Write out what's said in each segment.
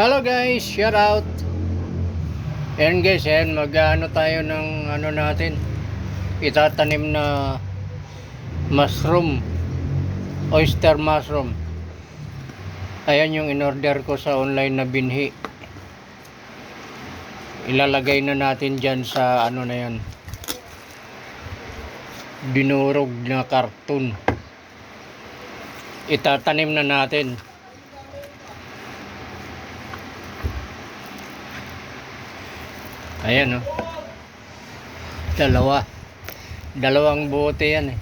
Hello guys, shout out. Ayan guys, ayan mag-ano tayo ng ano natin. Itatanim na mushroom. Oyster mushroom. Ayan yung in-order ko sa online na binhi. Ilalagay na natin dyan sa ano na yan. Dinurog na karton. Itatanim na natin. Ayan oh. Dalawa. Dalawang bote yan eh.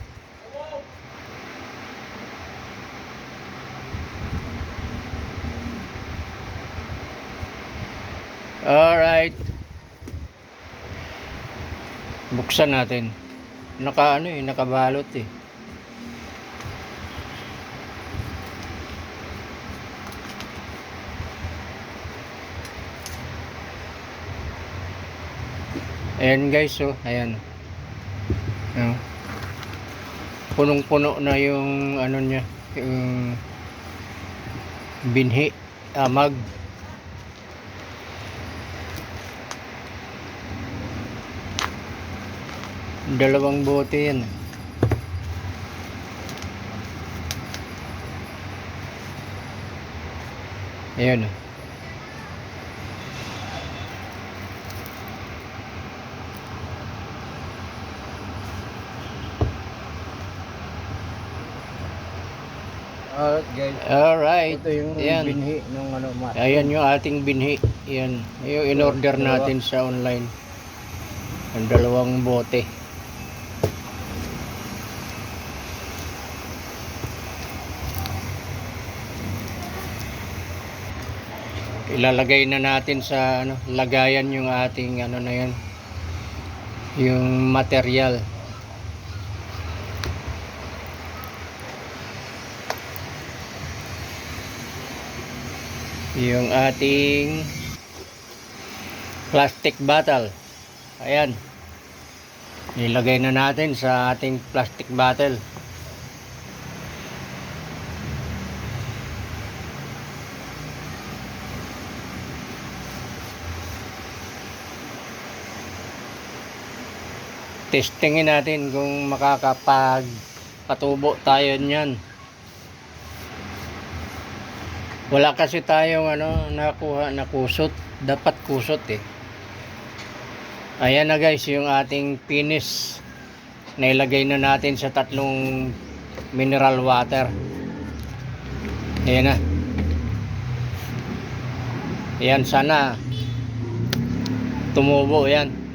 Alright. Buksan natin. Naka ano eh, nakabalot eh. Ayan guys, oh, ayan. Ayan. Punong-puno na yung ano niya, yung binhi, amag. Dalawang bote yan. Ayan. oh. Alright guys. Alright. Ito yung Ayan. binhi ng ano mat. Ayan yung ating binhi. Yan. Yung in-order natin sa online. Ang dalawang bote. Ilalagay na natin sa ano, lagayan yung ating ano na yan. Yung material. Yung ating plastic bottle. Ayan. Nilagay na natin sa ating plastic bottle. Testingin natin kung makakapag patubo tayo niyan wala kasi tayong ano nakuha na kusot dapat kusot eh. Ayan na guys yung ating finish. Nailagay na natin sa tatlong mineral water. Ayan na. Ayan sana tumubo yan